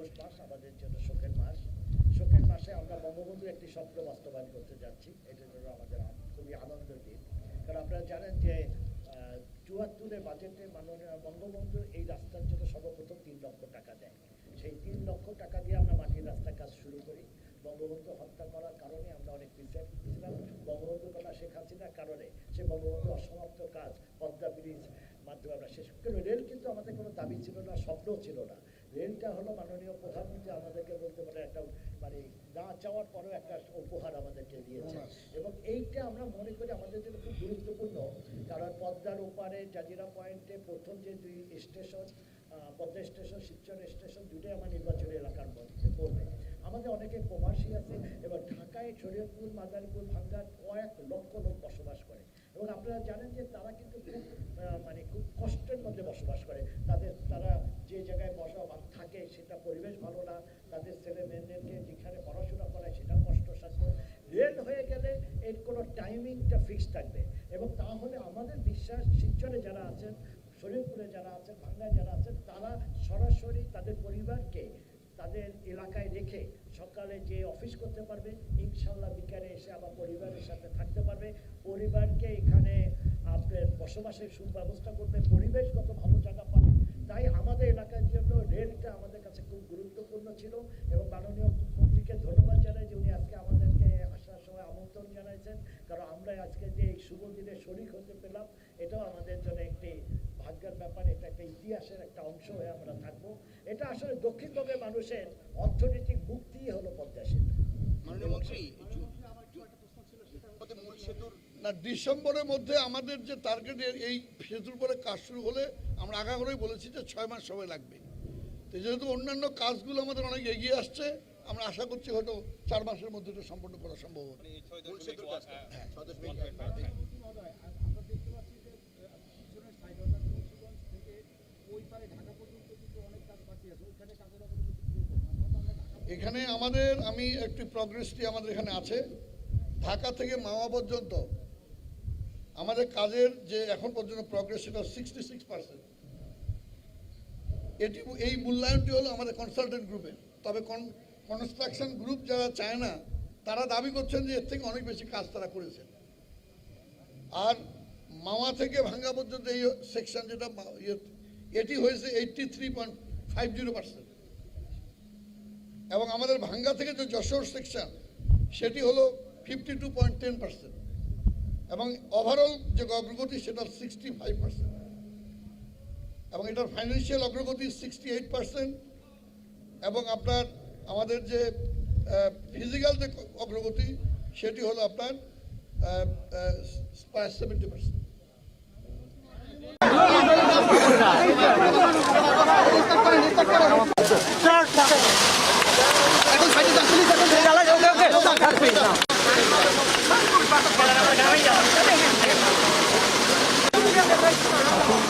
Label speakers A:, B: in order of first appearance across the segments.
A: আমাদের জন্য শোকের মাস। শোকের মাসে আমরা বঙ্গবন্ধুর একটি স্বপ্ন বাস্তবায়ন করতে যাচ্ছি। এটার জন্য আমাদের খুবই আনন্দের দিন। কারণ আপনারা জানেন যে চুয়াত্তরে বাজেটে মাননীয় বঙ্গবন্ধু এই রাস্তার জন্য সর্বপ্রথম তিন লক্ষ টাকা দেয়। সেই তিন লক্ষ টাকা দিয়ে আমরা মাটির রাস্তার কাজ শুরু করি। বঙ্গবন্ধু হত্যা করার কারণে আমরা অনেক পিছিয়ে ছিলাম বঙ্গবন্ধু কন্যা শেখ হাসিনার কারণে সে বঙ্গবন্ধু অসমাপ্ত কাজ, পদ্মা ব্রিজ মাধ্যমে আমরা শেষ কিন্তু রেল কিন্তু আমাদের কোনো দাবি ছিল না, স্বপ্নও ছিল না। রেলটা হলো মাননীয় প্রধানমন্ত্রী আমাদেরকে বলতে পারে একটা মানে না চাওয়ার পরেও একটা উপহার আমাদেরকে দিয়েছে। এবং এইটা আমরা মনে করি আমাদের জন্য খুব গুরুত্বপূর্ণ। কারণ পদ্মার ওপারে জাজিরা পয়েন্টে প্রথম যে দুই station Padma station Shibchar station দুটোই আমার নির্বাচনী এলাকার মধ্যে পড়বে। আমাদের অনেকে প্রবাসী আছে এবং ঢাকায় শরীয়তপুর মাদারীপুর ভাঙ্গার কয়েক লক্ষ লোক বসবাস করে। এবং আপনারা জানেন যে তারা কিন্তু খুব মানে খুব কষ্টের মধ্যে বসবাস করে। তাদের তারা যে জায়গায় বসা থাকে সেটা পরিবেশ ভালো না, তাদের ছেলে মেয়েদেরকে যেখানে পড়াশোনা করায় সেটা কষ্টসাধ্য। রেল হয়ে গেলে এর কোনো টাইমিংটা ফিক্স থাকবে। এবং তাহলে আমাদের বিশ্বাস, শিলচরে যারা আছেন, শরীরপুরে যারা আছেন ভাঙ্গায় যারা আছেন, তারা সরাসরি তাদের পরিবারকে তাদের এলাকায় রেখে সকালে যে অফিস করতে পারবে ইনশাল্লাহ বিকালে এসে আবার পরিবারের সাথে থাকতে পারবে। পরিবারকে এখানে আপনার বসবাসের সুব্যবস্থা করবে, পরিবেশগত ভালো জায়গা পাবে। তাই আমাদের এলাকার জন্য রেলটা আমাদের কাছে খুব গুরুত্বপূর্ণ ছিল এবং মাননীয় মন্ত্রীকে ধন্যবাদ জানাই যে উনি আজকে আমাদেরকে আসার সময় আমন্ত্রণ জানাইছেন। কারণ আমরা আজকে যে এই শুভ দিনে শরিক হতে পেলাম, এটাও আমাদের জন্য একটি ভাগ্যের ব্যাপার, এটা একটা ইতিহাসের একটা অংশ হয়ে আমরা থাকব। এটা আসলে দক্ষিণবঙ্গের মানুষের অর্থনৈতিক মুক্তি হলো পদ্মা সেতু।
B: মাননীয় মন্ত্রী জু- জু- আমাদের মূল সেতুর
C: না ডিসেম্বরের মধ্যে আমাদের যে টার্গেটের এই সেতুর পরে কাজ শুরু হলে আমরা আগাগোড়াই বলেছি যে ছয় মাস সময় লাগবে। তো যেহেতু অন্যান্য কাজগুলো আমাদের অনেক এগিয়ে আসছে আমরা আশা করছি হয়তো চার মাসের মধ্যে এটা সম্পন্ন করা সম্ভব হবে। এখানে আমাদের আমি একটি প্রগ্রেসটি আমাদের এখানে আছে। ঢাকা থেকে মাওয়া পর্যন্ত আমাদের কাজের যে এখন পর্যন্ত প্রগ্রেস সেটা সিক্সটি সিক্স পার্সেন্ট এটি, এই মূল্যায়নটি হলো আমাদের কনসালটেন্ট গ্রুপের তবে কনস্ট্রাকশন গ্রুপ যারা চায় না, তারা দাবি করছেন যে এর থেকে অনেক বেশি কাজ তারা করেছেন। আর মাওয়া থেকে ভাঙ্গা পর্যন্ত এই সেকশন যেটা ইয়ে- এটি হয়েছে eighty three point five zero percent এবং আমাদের ভাঙ্গা থেকে যে যশোর সেকশন সেটি হলো fifty two point ten percent এবং ওভারঅল যে অগ্রগতি সেটা সিক্সটি ফাইভ পার্সেন্ট এবং এটার ফাইন্যান্সিয়াল অগ্রগতি সিক্সটি এইট পার্সেন্ট এবং আপনার আমাদের যে ফিজিক্যাল যে অগ্রগতি, সেটি হলো আপনার সেভেন্টি পার্সেন্ট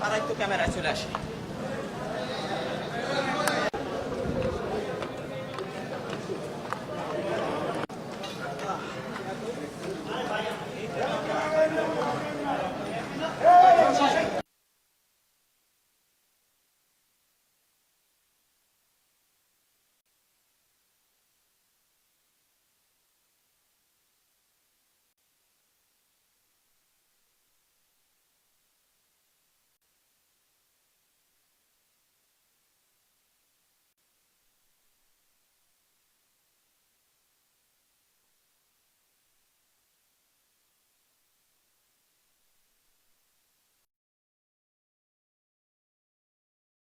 D: তারাই তো ক্যামেরায় চলে আসে।